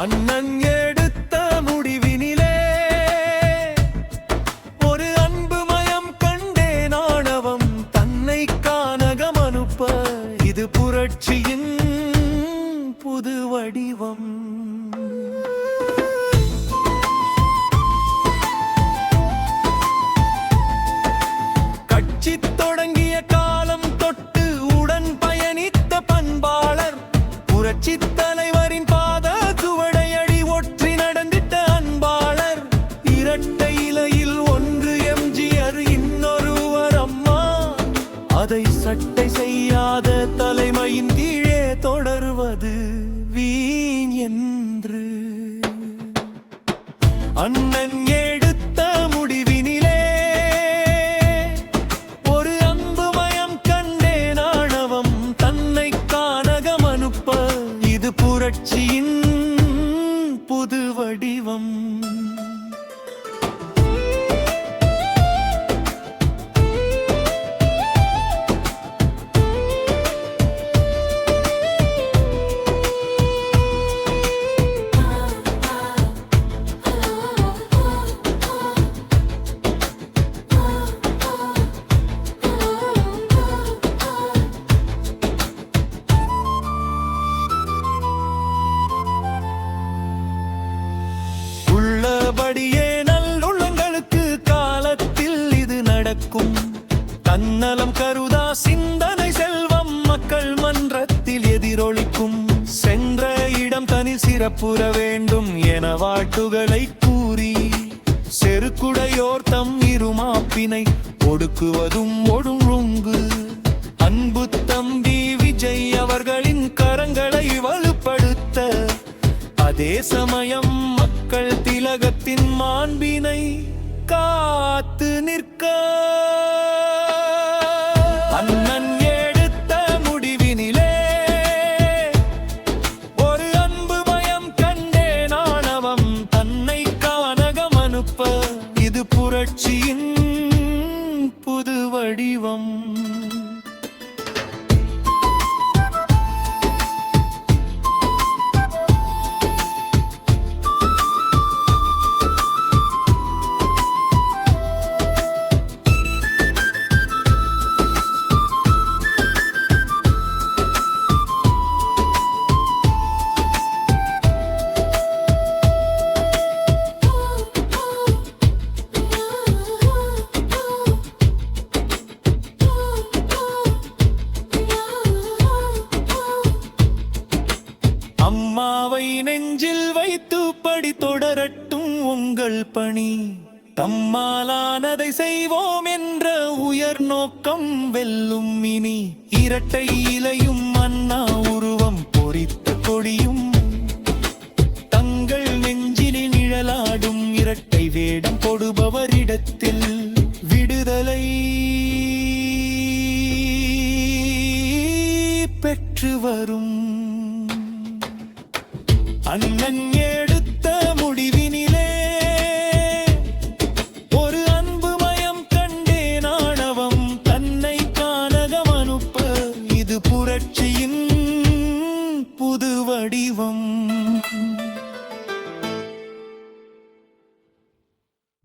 அண்ணன் எடுத்த முடிவினிலே ஒரு அன்பு மயம் கண்டே நாணவம் தன்னை கானகம் அனுப்ப இது புரட்சியின் புது வடிவம். கட்சி தொடங்கிய காலம் தொட்டு உடன் பயணித்த பண்பாளர் புரட்சி சட்டை செய்யாத தலைமையின் கீழே தொடர்வது வீண் என்று. அண்ணன் ஏழு தனி சிறப்புற வேண்டும் என வாட்டுகளை கூறி செருக்குடையோர் தம் இருமாப்பினை ஒடுக்குவதும் ஒடுங்கு அன்பு தம்பி விஜய் அவர்களின் கரங்களை வலுப்படுத்த அதே சமயம் மக்கள் திலகத்தின் மாண்பினை காத்து நிற்க. இது புரட்சியின் புது வடிவம். அம்மாவை நெஞ்சில் வைத்து படி தொடரட்டும் உங்கள் பணி. தம்மாலானதை செய்வோம் என்ற உயர் நோக்கம் வெல்லும் இனி. இரட்டை இலையும் அண்ணா உருவம் பொறித்த கொடியும். தங்கள் நெஞ்சினில் நிழலாடும் இரட்டை வேடம் கொடுபவரிடத்தில் விடுதலை பெற்று வரும். அண்ணன் எடுத்த முடிவினிலே ஒரு அன்பு மயம் கண்டே நாணவம் தன்னை கானகம் அனுப்ப இது புரட்சியின் புது வடிவம்.